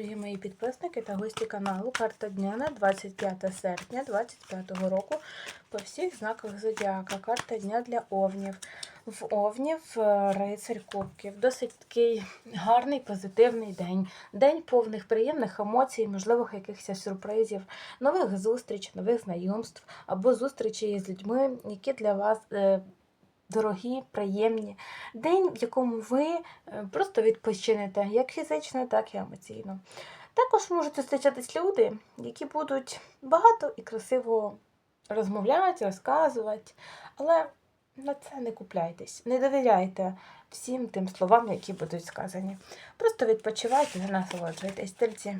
дорогі мої підписники та гості каналу. Карта дня на 25 серпня 2025 року по всіх знаках зодіака. Карта дня для овнів. В овнів е, рицарь кубків. Досить такий гарний, позитивний день. День повних приємних емоцій, можливих якихось сюрпризів, нових зустріч, нових знайомств або зустрічей з людьми, які для вас. Дорогі, приємні, день, в якому ви е, просто відпочинете як фізично, так і емоційно. Також можуть зустрічатись люди, які будуть багато і красиво розмовляти, розказувати, але на це не купляйтесь, не довіряйте всім тим словам, які будуть сказані. Просто відпочивайте та насолоджуйтесь, тельці.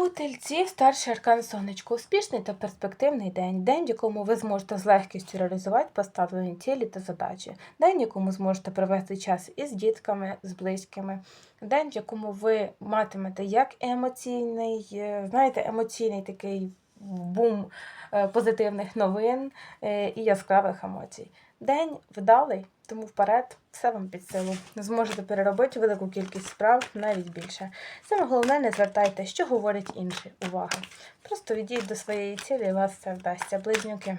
У тельці старший аркан сонечко. Успішний та перспективний день. День, в якому ви зможете з легкістю реалізувати поставлені цілі та задачі. День, в якому зможете провести час із дітками, з близькими. День, в якому ви матимете як емоційний, е, знаєте, емоційний такий бум е, позитивних новин е, і яскравих емоцій. День вдалий, тому вперед все вам під силу. Зможете переробити велику кількість справ, навіть більше. Саме головне, не звертайте, що говорять інші. Увага. Просто відійдіть до своєї цілі, і вас все вдасться. Близнюки.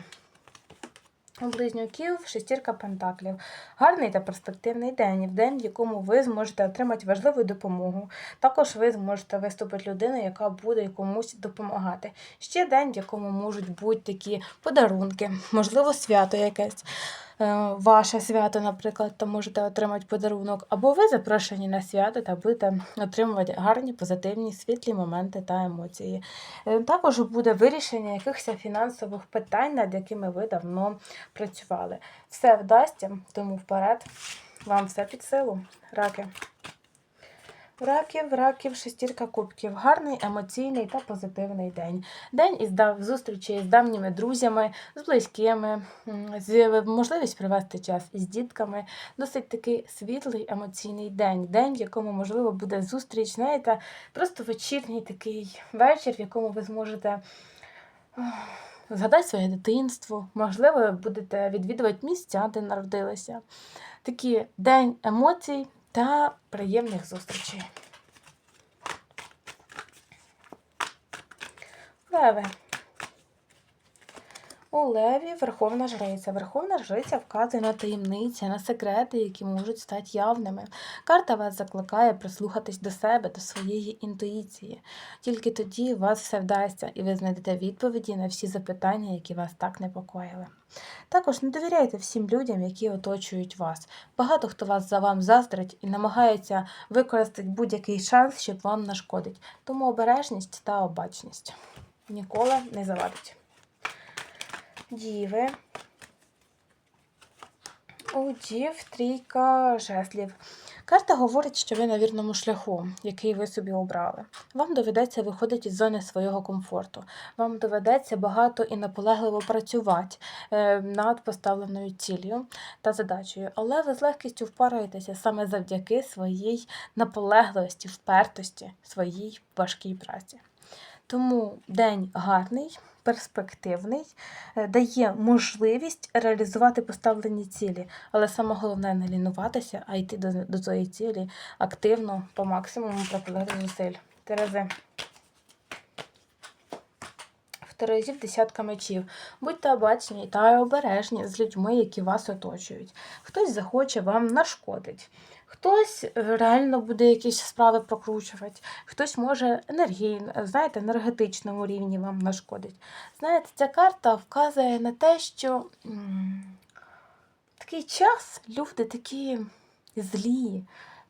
Близнюків шестірка пентаклів. Гарний та перспективний день, день, в якому ви зможете отримати важливу допомогу. Також ви зможете виступити людиною, яка буде комусь допомагати. Ще день, в якому можуть бути такі подарунки, можливо, свято якесь. Е, Ваше свято, наприклад, то можете отримати подарунок, або ви запрошені на свято та будете отримувати гарні, позитивні, світлі моменти та емоції. Е, Також буде вирішення якихось фінансових питань, над якими ви давно працювали. Все вдасться, тому вперед. Вам все під силу. Раки. Раків, раків, шестірка кубків. Гарний, емоційний та позитивний день. День із зустрічі з давніми друзями, з близькими, з можливість провести час із дітками. Досить такий світлий емоційний день. День, в якому, можливо, буде зустріч, знаєте, просто вечірній такий вечір, в якому ви зможете ах, згадати своє дитинство. Можливо, будете відвідувати місця, де народилися. Такий день емоцій та приємних зустрічей. Леви. У Леві Верховна Жриця. Верховна Жриця вказує на таємниці, на секрети, які можуть стати явними. Карта вас закликає прислухатись до себе, до своєї інтуїції. Тільки тоді вас все вдасться, і ви знайдете відповіді на всі запитання, які вас так непокоїли. Також не довіряйте всім людям, які оточують вас. Багато хто вас за вам заздрить і намагається використати будь-який шанс, щоб вам нашкодить. Тому обережність та обачність ніколи не завадить. Діви. У дів трійка жезлів. Карта говорить, що ви на вірному шляху, який ви собі обрали. Вам доведеться виходити із зони свого комфорту. Вам доведеться багато і наполегливо працювати е, над поставленою цілею та задачею, але ви з легкістю впораєтеся саме завдяки своїй наполегливості, впертості, своїй важкій праці. Тому день гарний, перспективний, е, дає можливість реалізувати поставлені цілі, але саме головне не лінуватися, а йти до, до цієї цілі активно, по максимуму прикладати зусиль. Терези. Терезів десятка мечів. Будьте обачні та обережні з людьми, які вас оточують. Хтось захоче вам нашкодить. Хтось е, реально буде якісь справи прокручувати, хтось може енергійно, знаєте, енергетичному рівні вам нашкодить. Знаєте, ця карта вказує на те, що такий час люди такі злі,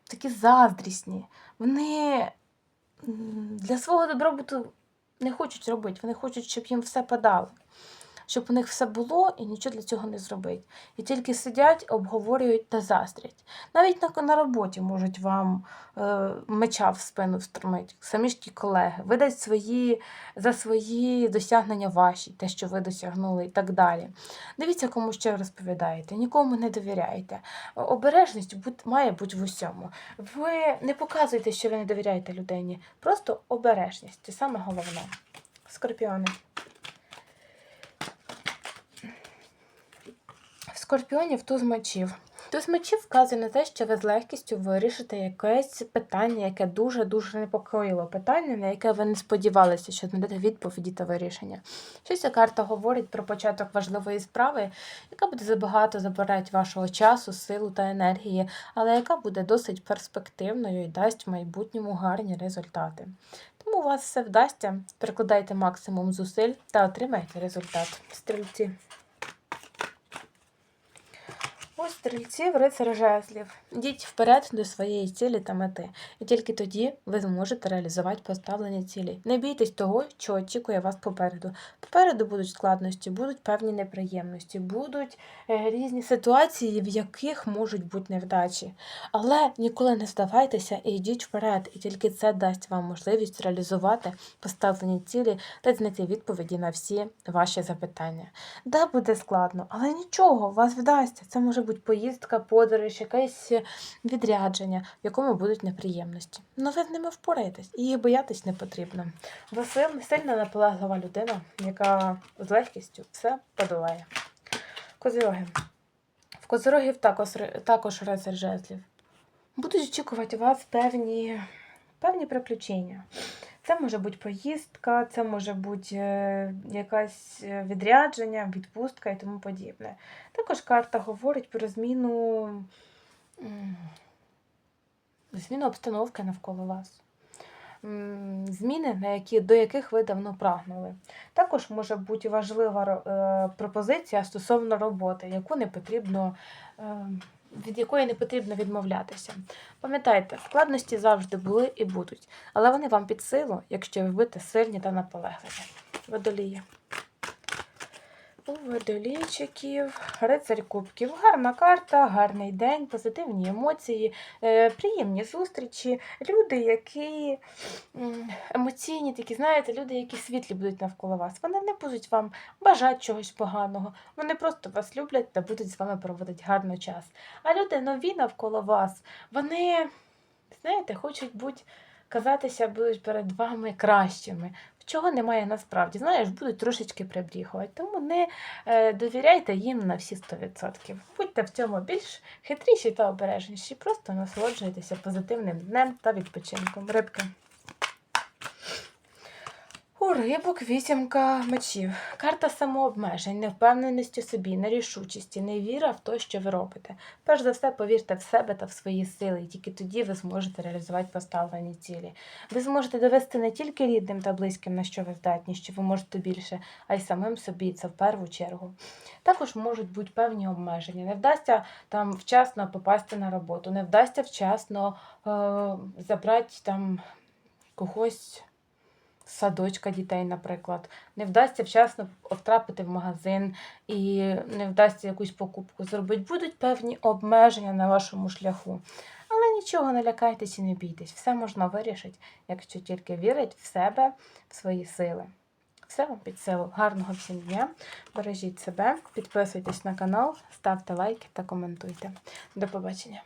такі заздрісні. Вони для свого добробуту не хочуть робити, вони хочуть, щоб їм все подали. Щоб у них все було і нічого для цього не зробить. І тільки сидять, обговорюють та заздрять. Навіть на, на роботі можуть вам е, меча в спину встромити, самі ж ті колеги, видать свої, за свої досягнення ваші, те, що ви досягнули, і так далі. Дивіться, кому ще розповідаєте, нікому не довіряйте. Обережність будь, має бути в усьому. Ви не показуєте, що ви не довіряєте людині. Просто обережність це саме головне. Скорпіони. Скорпіонів туз мечів. Туз мечів вказує на те, що ви з легкістю вирішите якесь питання, яке дуже-дуже непокоїло. Питання, на яке ви не сподівалися, що знайдете відповіді та вирішення. Щось ця карта говорить про початок важливої справи, яка буде забагато забирати вашого часу, силу та енергії, але яка буде досить перспективною і дасть в майбутньому гарні результати. Тому у вас все вдасться. Прикладайте максимум зусиль та отримайте результат. Стрільці. Стрільців, рицар жезлів. Йдіть вперед до своєї цілі та мети, і тільки тоді ви зможете реалізувати поставлені цілі. Не бійтесь того, що очікує вас попереду. Попереду будуть складності, будуть певні неприємності, будуть е, різні ситуації, в яких можуть бути невдачі. Але ніколи не здавайтеся і йдіть вперед, і тільки це дасть вам можливість реалізувати поставлені цілі та знайти відповіді на всі ваші запитання. Да, буде складно, але нічого, вас вдасться. Це може бути поїздка, подорож, якесь відрядження, в якому будуть неприємності. Ну ви з ними впораєтесь, і їх боятись не потрібно. Ви сил- сильна наполеглива людина, яка з легкістю все подолає. Козироги. В козирогів також, також рицар жезлів. Будуть очікувати вас певні, певні приключення. Це може бути поїздка, це може бути е, якесь е, відрядження, відпустка і тому подібне. Також карта говорить про зміну, зміну обстановки навколо вас. Зміни, на які, до яких ви давно прагнули. Також може бути важлива е, пропозиція стосовно роботи, яку не потрібно, від якої не потрібно відмовлятися. Пам'ятайте, складності завжди були і будуть, але вони вам під силу, якщо ви будете сильні та наполегливі. Водолії. У водолійчиків, рицарь кубків. Гарна карта, гарний день, позитивні емоції, е, приємні зустрічі, люди, які емоційні, такі, знаєте, люди, які світлі будуть навколо вас. Вони не будуть вам бажати чогось поганого. Вони просто вас люблять та будуть з вами проводити гарний час. А люди нові навколо вас, вони, знаєте, хочуть бути, казатися будуть перед вами кращими. Чого немає насправді, знаєш, будуть трошечки прибріхувати. Тому не е, довіряйте їм на всі 100%. Будьте в цьому більш хитріші та обережніші. Просто насолоджуйтеся позитивним днем та відпочинком. Рибки. У рибок вісімка мечів. Карта самообмежень, невпевненості собі, нерішучості, невіра в те, що ви робите. Перш за все, повірте в себе та в свої сили, і тільки тоді ви зможете реалізувати поставлені цілі. Ви зможете довести не тільки рідним та близьким, на що ви здатні, що ви можете більше, а й самим собі, це в першу чергу. Також можуть бути певні обмеження. Не вдасться там вчасно попасти на роботу, не вдасться вчасно е- забрати там когось садочка дітей, наприклад. Не вдасться вчасно втрапити в магазин і не вдасться якусь покупку зробити. Будуть певні обмеження на вашому шляху. Але нічого, не лякайтесь і не бійтесь. Все можна вирішити, якщо тільки вірить в себе, в свої сили. Все вам під силу. Гарного всім дня. Бережіть себе, підписуйтесь на канал, ставте лайки та коментуйте. До побачення.